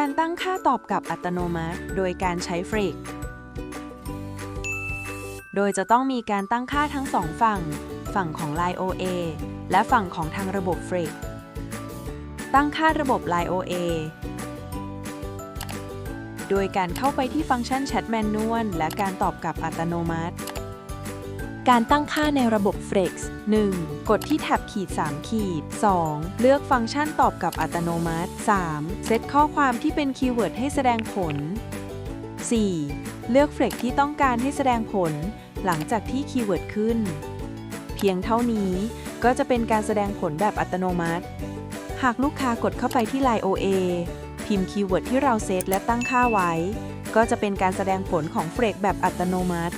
การตั้งค่าตอบกลับอัตโนมัติ โดยการใช้เฟรกโดยจะต้องมีการตั้งค่าทั้งสองฝั่ง ฝั่งของ Line OA และฝั่งของทางระบบเฟรกตั้งค่าระบบ Line OA โดยการเข้าไปที่ฟังก์ชัน Chat Manual และการตอบกลับอัตโนมัติ การตั้งค่าในระบบ Flex 1. กดที่แท็บขีด 3 ขีด 2. เลือกฟังก์ชันตอบกลับอัตโนมัติ 3. เซตข้อความที่เป็นคีย์เวิร์ดให้แสดงผล 4. เลือก Flex ที่ต้องการให้แสดงผล หลังจากที่คีย์เวิร์ดขึ้น เพียงเท่านี้ก็จะเป็นการแสดงผลแบบอัตโนมัติ หากลูกค้ากดเข้าไปที่ Line OA พิมพ์คีย์เวิร์ดที่เราเซตและตั้งค่าไว้ ก็จะเป็นการแสดงผลของเฟรกแบบอัตโนมัติ